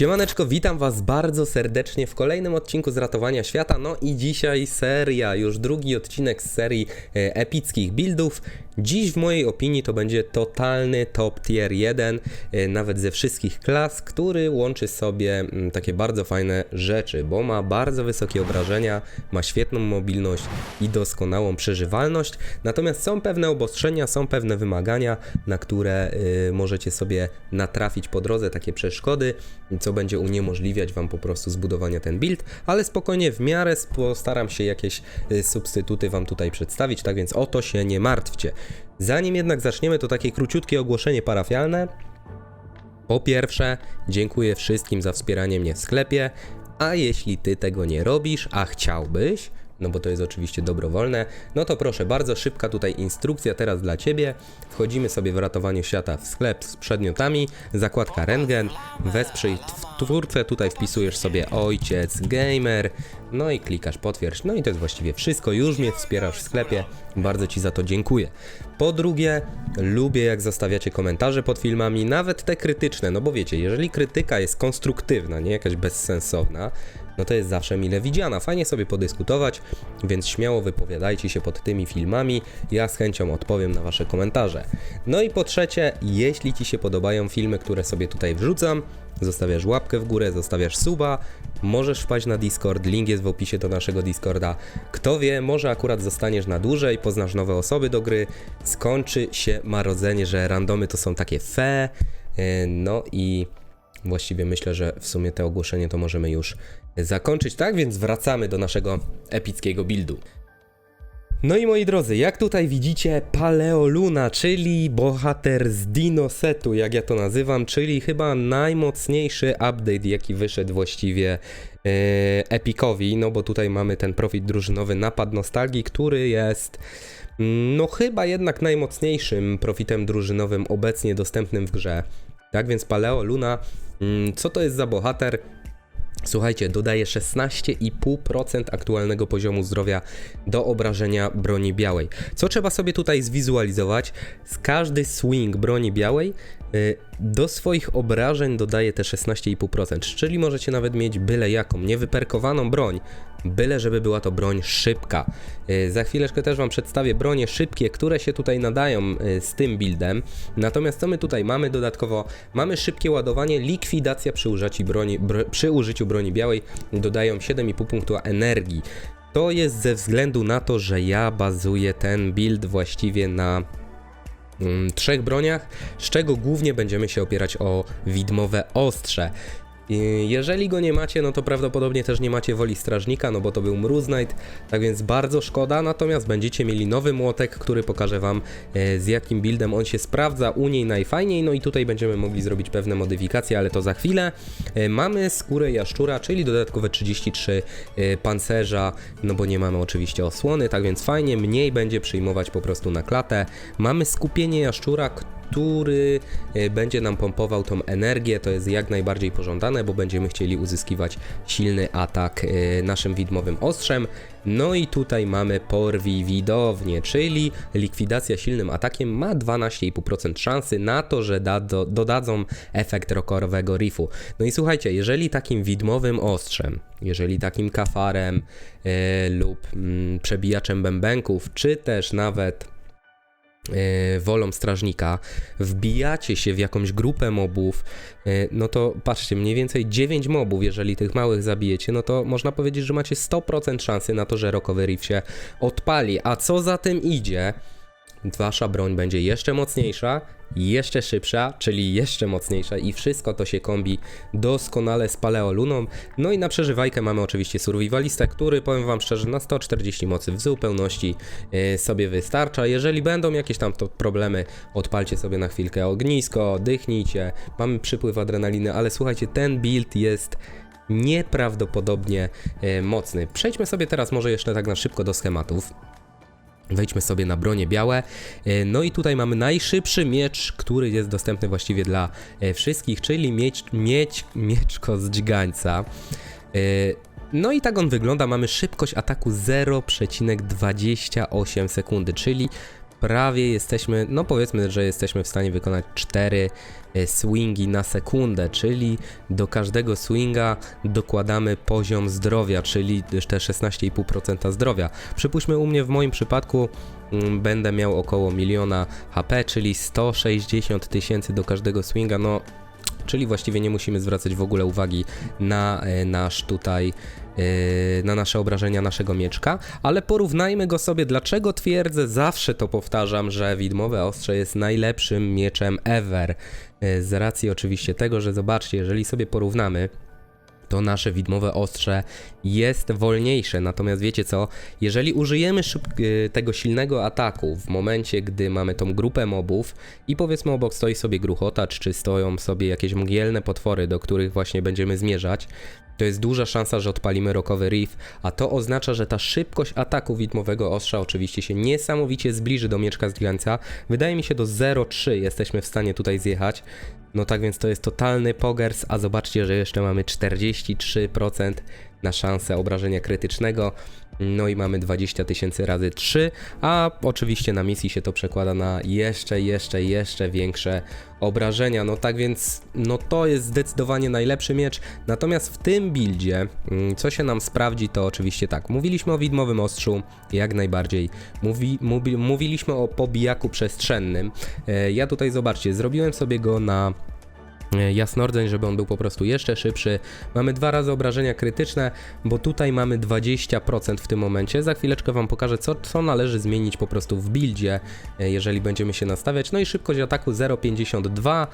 Siemaneczko, witam was bardzo serdecznie w kolejnym odcinku z Ratowania Świata. No i dzisiaj seria, już drugi odcinek z serii e, epickich buildów. Dziś w mojej opinii to będzie totalny top tier 1, e, nawet ze wszystkich klas, który łączy sobie mm, takie bardzo fajne rzeczy, bo ma bardzo wysokie obrażenia, ma świetną mobilność i doskonałą przeżywalność. Natomiast są pewne obostrzenia, są pewne wymagania, na które y, możecie sobie natrafić po drodze, takie przeszkody, co będzie uniemożliwiać Wam po prostu zbudowania ten build, ale spokojnie w miarę postaram się jakieś y, substytuty Wam tutaj przedstawić, tak więc o to się nie martwcie. Zanim jednak zaczniemy, to takie króciutkie ogłoszenie parafialne. Po pierwsze, dziękuję wszystkim za wspieranie mnie w sklepie, a jeśli ty tego nie robisz, a chciałbyś, no bo to jest oczywiście dobrowolne, no to proszę bardzo, szybka tutaj instrukcja teraz dla ciebie. Wchodzimy sobie w ratowanie świata w sklep z przedmiotami, zakładka Rengen, wesprzyj tw- twórcę, tutaj wpisujesz sobie ojciec gamer, no i klikasz potwierdź. No i to jest właściwie wszystko, już mnie wspierasz w sklepie, bardzo ci za to dziękuję. Po drugie, lubię jak zostawiacie komentarze pod filmami, nawet te krytyczne, no bo wiecie, jeżeli krytyka jest konstruktywna, nie jakaś bezsensowna, no to jest zawsze mile widziana. Fajnie sobie podyskutować, więc śmiało wypowiadajcie się pod tymi filmami. Ja z chęcią odpowiem na Wasze komentarze. No i po trzecie, jeśli Ci się podobają filmy, które sobie tutaj wrzucam, zostawiasz łapkę w górę, zostawiasz suba, możesz wpaść na Discord, link jest w opisie do naszego Discorda. Kto wie, może akurat zostaniesz na dłużej, poznasz nowe osoby do gry, skończy się marodzenie, że randomy to są takie fe, yy, no i właściwie myślę, że w sumie te ogłoszenie to możemy już zakończyć, tak? Więc wracamy do naszego epickiego buildu. No i moi drodzy, jak tutaj widzicie, Paleoluna, czyli bohater z Dinosetu, jak ja to nazywam, czyli chyba najmocniejszy update, jaki wyszedł właściwie e, Epicowi, no bo tutaj mamy ten profit drużynowy napad nostalgii, który jest mm, no chyba jednak najmocniejszym profitem drużynowym obecnie dostępnym w grze. Tak więc Paleo Luna, mm, co to jest za bohater? Słuchajcie, dodaje 16,5% aktualnego poziomu zdrowia do obrażenia broni białej. Co trzeba sobie tutaj zwizualizować? Każdy swing broni białej y, do swoich obrażeń dodaje te 16,5%, czyli możecie nawet mieć byle jaką, niewyperkowaną broń, byle żeby była to broń szybka. Y, Za chwileczkę też Wam przedstawię bronie szybkie, które się tutaj nadają y, z tym buildem. Natomiast co my tutaj mamy dodatkowo? Mamy szybkie ładowanie, likwidacja przy, użyciu broni, br, przy użyciu broni białej, dodają 7,5 punktu energii. To jest ze względu na to, że ja bazuję ten build właściwie na mm, trzech broniach, z czego głównie będziemy się opierać o widmowe ostrze. Jeżeli go nie macie, no to prawdopodobnie też nie macie woli strażnika, no bo to był Mróz Knight, tak więc bardzo szkoda, natomiast będziecie mieli nowy młotek, który pokażę wam e, z jakim buildem on się sprawdza u niej najfajniej, no i tutaj będziemy mogli zrobić pewne modyfikacje, ale to za chwilę. E, Mamy skórę jaszczura, czyli dodatkowe 33 e, pancerza, no bo nie mamy oczywiście osłony, tak więc fajnie, mniej będzie przyjmować po prostu na klatę. Mamy skupienie jaszczura, który e, będzie nam pompował tą energię. To jest jak najbardziej pożądane, bo będziemy chcieli uzyskiwać silny atak e, naszym widmowym ostrzem. No i tutaj mamy porwij widownię, czyli likwidacja silnym atakiem ma 12,5% szansy na to, że da, do, dodadzą efekt rokorowego riffu. No i słuchajcie, jeżeli takim widmowym ostrzem, jeżeli takim kafarem e, lub mm, przebijaczem bębenków, czy też nawet wolą strażnika, wbijacie się w jakąś grupę mobów, e, no to patrzcie, mniej więcej 9 mobów, jeżeli tych małych zabijecie, no to można powiedzieć, że macie 100% szansy na to, że rokowy riff się odpali. A co za tym idzie? Wasza broń będzie jeszcze mocniejsza, jeszcze szybsza, czyli jeszcze mocniejsza i wszystko to się kombi doskonale z paleoluną. No i na przeżywajkę mamy oczywiście survivalistę, który powiem wam szczerze na 140 mocy w zupełności yy, sobie wystarcza. Jeżeli będą jakieś tam to problemy, odpalcie sobie na chwilkę ognisko, dychnijcie, mamy przypływ adrenaliny, ale słuchajcie, ten build jest nieprawdopodobnie yy, mocny. Przejdźmy sobie teraz może jeszcze tak na szybko do schematów. Wejdźmy sobie na bronie białe. E, No i tutaj mamy najszybszy miecz, który jest dostępny właściwie dla e, wszystkich, czyli miecz, mieć, mieczko dźgańca. E, No i tak on wygląda. Mamy szybkość ataku 0,28 sekundy, czyli prawie jesteśmy, no powiedzmy, że jesteśmy w stanie wykonać 4 swingi na sekundę, czyli do każdego swinga dokładamy poziom zdrowia, czyli te 16,5% zdrowia. Przypuśćmy u mnie w moim przypadku mm, będę miał około miliona HP, czyli 160 tysięcy do każdego swinga, no czyli właściwie nie musimy zwracać w ogóle uwagi na e, nasz tutaj e, na nasze obrażenia naszego mieczka, ale porównajmy go sobie, dlaczego twierdzę, zawsze to powtarzam, że widmowe ostrze jest najlepszym mieczem ever. E, Z racji oczywiście tego, że zobaczcie, jeżeli sobie porównamy, to nasze widmowe ostrze jest wolniejsze. Natomiast wiecie co? Jeżeli użyjemy y, tego silnego ataku w momencie, gdy mamy tą grupę mobów i powiedzmy obok stoi sobie gruchotacz, czy stoją sobie jakieś mgielne potwory, do których właśnie będziemy zmierzać, to jest duża szansa, że odpalimy rokowy riff, a to oznacza, że ta szybkość ataku widmowego ostrza oczywiście się niesamowicie zbliży do mieczka z. Wydaje mi się do 0,3 jesteśmy w stanie tutaj zjechać. No tak więc to jest totalny pogers, a zobaczcie, że jeszcze mamy 43% na szansę obrażenia krytycznego. No i mamy 20 tysięcy razy 3, a oczywiście na misji się to przekłada na jeszcze, jeszcze, jeszcze większe obrażenia. No tak więc, no to jest zdecydowanie najlepszy miecz. Natomiast w tym buildzie, mm, co się nam sprawdzi, to oczywiście tak. Mówiliśmy o widmowym ostrzu, jak najbardziej. Mówi, mówi, mówiliśmy o pobijaku przestrzennym. E, ja tutaj, zobaczcie, zrobiłem sobie go na jasnordzeń, żeby on był po prostu jeszcze szybszy. Mamy dwa razy obrażenia krytyczne, bo tutaj mamy 20% w tym momencie. Za chwileczkę Wam pokażę, co, co należy zmienić po prostu w buildzie, e, jeżeli będziemy się nastawiać. No i szybkość ataku 0,52.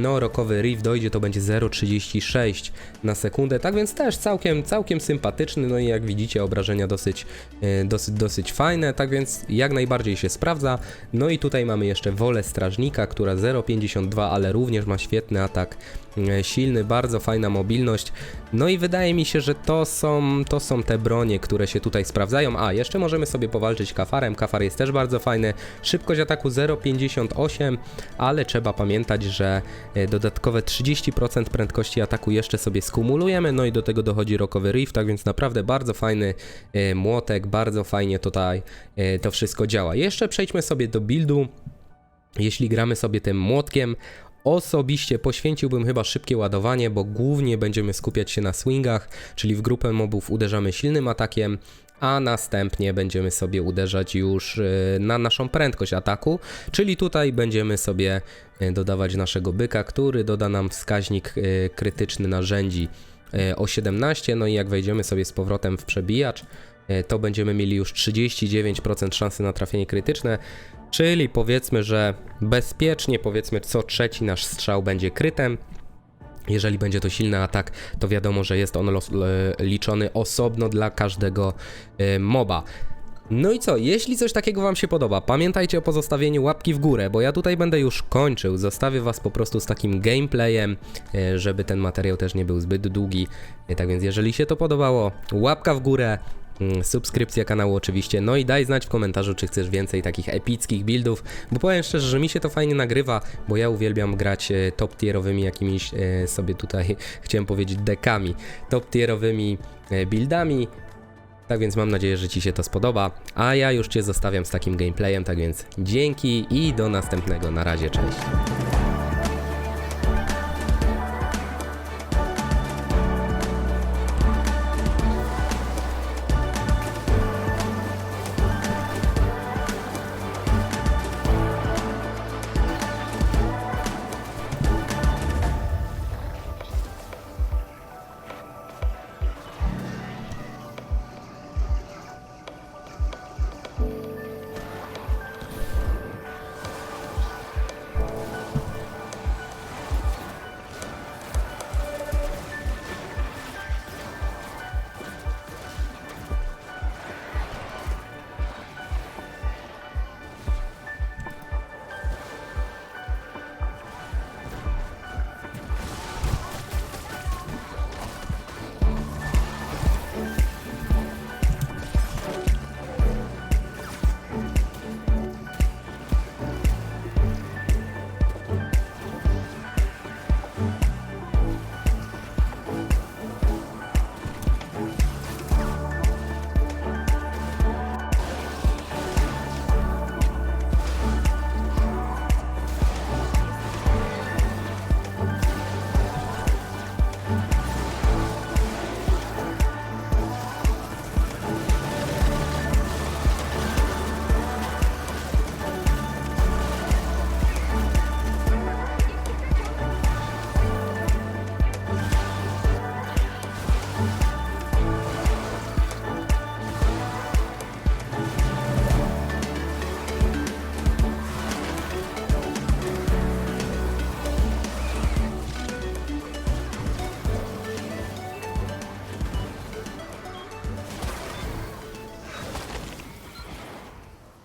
No, rokowy riff dojdzie, to będzie 0,36 na sekundę, tak więc też całkiem, całkiem sympatyczny, no i jak widzicie obrażenia dosyć, e, dosyć, dosyć fajne, tak więc jak najbardziej się sprawdza. No i tutaj mamy jeszcze wolę strażnika, która 0,52, ale również ma świetny atak, e, silny, bardzo fajna mobilność. No i wydaje mi się, że to są, to są te bronie, które się tutaj sprawdzają. A, jeszcze możemy sobie powalczyć kafarem, kafar jest też bardzo fajny. Szybkość ataku 0,58, ale trzeba pamiętać, że e, dodatkowe 30% prędkości ataku jeszcze sobie skumulujemy, no i do tego dochodzi rokowy riff, tak więc naprawdę bardzo fajny e, młotek, bardzo fajnie tutaj e, to wszystko działa. Jeszcze przejdźmy sobie do buildu. Jeśli gramy sobie tym młotkiem, osobiście poświęciłbym chyba szybkie ładowanie, bo głównie będziemy skupiać się na swingach, czyli w grupę mobów uderzamy silnym atakiem, a następnie będziemy sobie uderzać już y, na naszą prędkość ataku, czyli tutaj będziemy sobie y, dodawać naszego byka, który doda nam wskaźnik y, krytyczny narzędzi o 17, no i jak wejdziemy sobie z powrotem w przebijacz, to będziemy mieli już 39% szansy na trafienie krytyczne, czyli powiedzmy, że bezpiecznie powiedzmy co trzeci nasz strzał będzie krytem, jeżeli będzie to silny atak, to wiadomo, że jest on los, liczony osobno dla każdego e, moba. No i co, jeśli coś takiego Wam się podoba, pamiętajcie o pozostawieniu łapki w górę, bo ja tutaj będę już kończył. Zostawię Was po prostu z takim gameplayem, e, żeby ten materiał też nie był zbyt długi. E, Tak więc, jeżeli się to podobało, łapka w górę. Mm, Subskrypcja kanału oczywiście, no i daj znać w komentarzu, czy chcesz więcej takich epickich buildów, bo powiem szczerze, że mi się to fajnie nagrywa, bo ja uwielbiam grać e, top tierowymi jakimiś e, sobie tutaj, chciałem powiedzieć dekami, top tierowymi e, buildami, tak więc mam nadzieję, że Ci się to spodoba, a ja już Cię zostawiam z takim gameplayem, tak więc dzięki i do następnego, na razie, cześć.